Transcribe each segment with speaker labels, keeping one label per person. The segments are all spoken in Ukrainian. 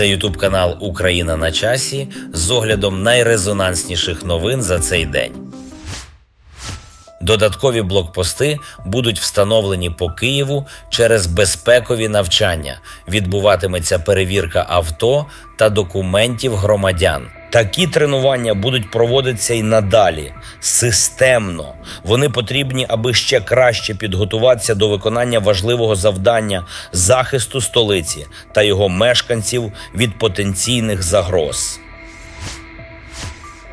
Speaker 1: Це Ютуб канал Україна на часі з оглядом найрезонансніших новин за цей день. Додаткові блокпости будуть встановлені по Києву через безпекові навчання. Відбуватиметься перевірка авто та документів громадян. Такі тренування будуть проводитися й надалі системно. Вони потрібні, аби ще краще підготуватися до виконання важливого завдання захисту столиці та його мешканців від потенційних загроз.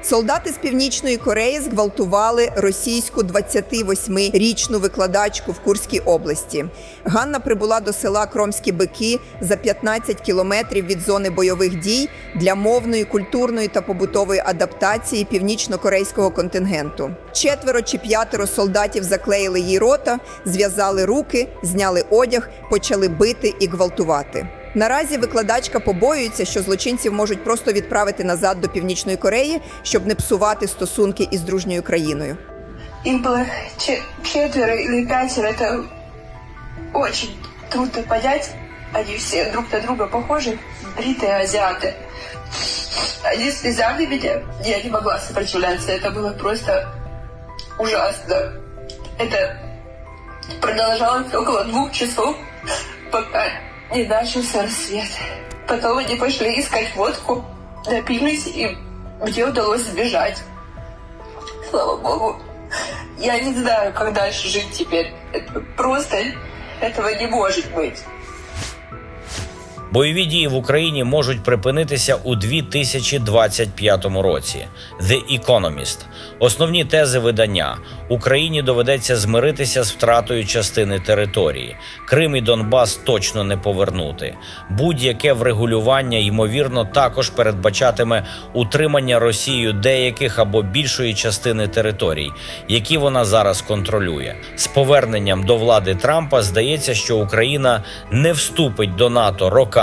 Speaker 2: Солдати з північної Кореї зґвалтували російську 28-річну викладачку в Курській області. Ганна прибула до села Кромські Бики за 15 кілометрів від зони бойових дій для мовної, культурної та побутової адаптації північно-корейського контингенту. Четверо чи п'ятеро солдатів заклеїли їй рота, зв'язали руки, зняли одяг, почали бити і гвалтувати. Наразі викладачка побоюється, що злочинців можуть просто відправити назад до Північної Кореї, щоб не псувати стосунки із дружньою країною.
Speaker 3: Их было че- четверо или пятеро, это очень трудно понять. Они все друг на друга похожи, бритые азиаты. Они связали меня, я не могла сопротивляться, это было просто ужасно. Это продолжалось около двух часов, пока не начался рассвет. Потом они пошли искать водку, напились, и мне удалось сбежать. Слава богу. Я не знаю, как дальше жить теперь. Это просто этого не может быть.
Speaker 1: Бойові дії в Україні можуть припинитися у 2025 році. The Economist. Основні тези видання: Україні доведеться змиритися з втратою частини території. Крим і Донбас точно не повернути. Будь-яке врегулювання ймовірно також передбачатиме утримання Росією деяких або більшої частини територій, які вона зараз контролює. З поверненням до влади Трампа здається, що Україна не вступить до НАТО роками,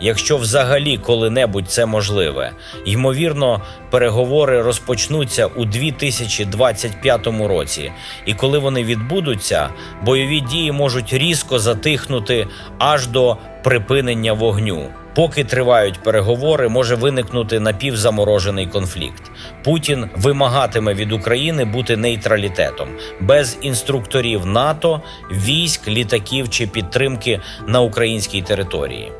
Speaker 1: якщо взагалі коли-небудь це можливе. Ймовірно, переговори розпочнуться у 2025 році, і коли вони відбудуться, бойові дії можуть різко затихнути аж до припинення вогню. Поки тривають переговори, може виникнути напівзаморожений конфлікт. Путін вимагатиме від України бути нейтралітетом без інструкторів НАТО, військ, літаків чи підтримки на українській території.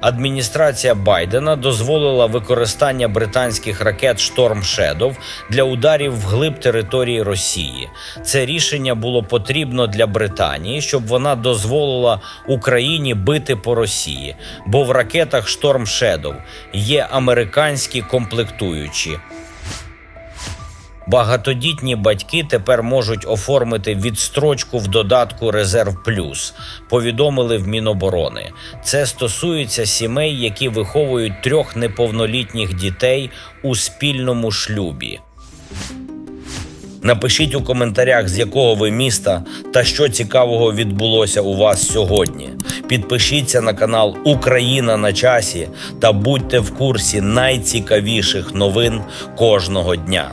Speaker 1: Адміністрація Байдена дозволила використання британських ракет Storm Shadow для ударів вглиб території Росії. Це рішення було потрібно для Британії, щоб вона дозволила Україні бити по Росії, бо в ракетах Storm Shadow є американські комплектуючі. Багатодітні батьки тепер можуть оформити відстрочку в додатку Резерв Плюс. Повідомили в Міноборони. Це стосується сімей, які виховують трьох неповнолітніх дітей у спільному шлюбі. Напишіть у коментарях, з якого ви міста та що цікавого відбулося у вас сьогодні. Підпишіться на канал Україна на часі та будьте в курсі найцікавіших новин кожного дня.